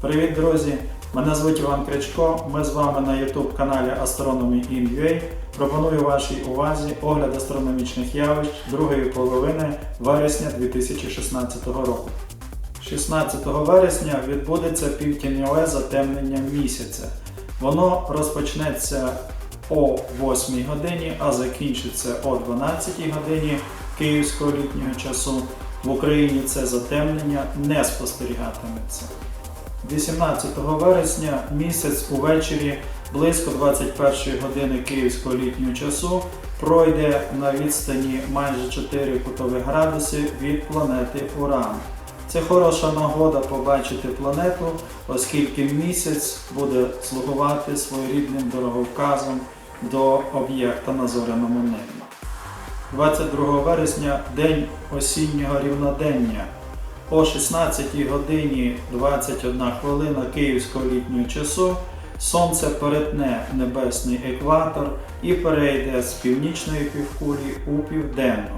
Привіт, друзі! Мене звуть Іван Крячко. Ми з вами на YouTube каналі Astronomy in UA. Пропоную вашій увазі огляд астрономічних явищ другої половини вересня 2016 року. 16 вересня відбудеться півтіньове затемнення місяця. Воно розпочнеться о 8 годині, а закінчиться о 12 годині київського літнього часу. В Україні це затемнення не спостерігатиметься. 18 вересня місяць увечері близько 21 години київського літнього часу пройде на відстані майже 4 кутових градуси від планети Уран. Це хороша нагода побачити планету, оскільки місяць буде слугувати своєрідним дороговказом до об'єкта на зоряному небі. 22 вересня день осіннього рівнодення. О 16 годині 21 хвилина київського літнього часу сонце перетне небесний екватор і перейде з північної півкулі у південну.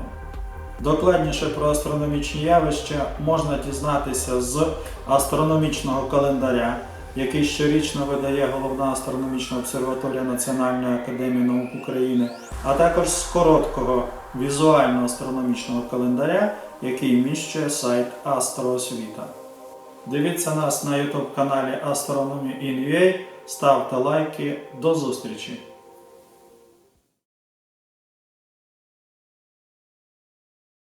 Докладніше про астрономічні явища можна дізнатися з астрономічного календаря, який щорічно видає Головна астрономічна обсерваторія Національної академії наук України, а також з короткого візуального астрономічного календаря, який міщує сайт Астроосвіта. Дивіться нас на YouTube каналі Astronomy in ставте лайки. До зустрічі!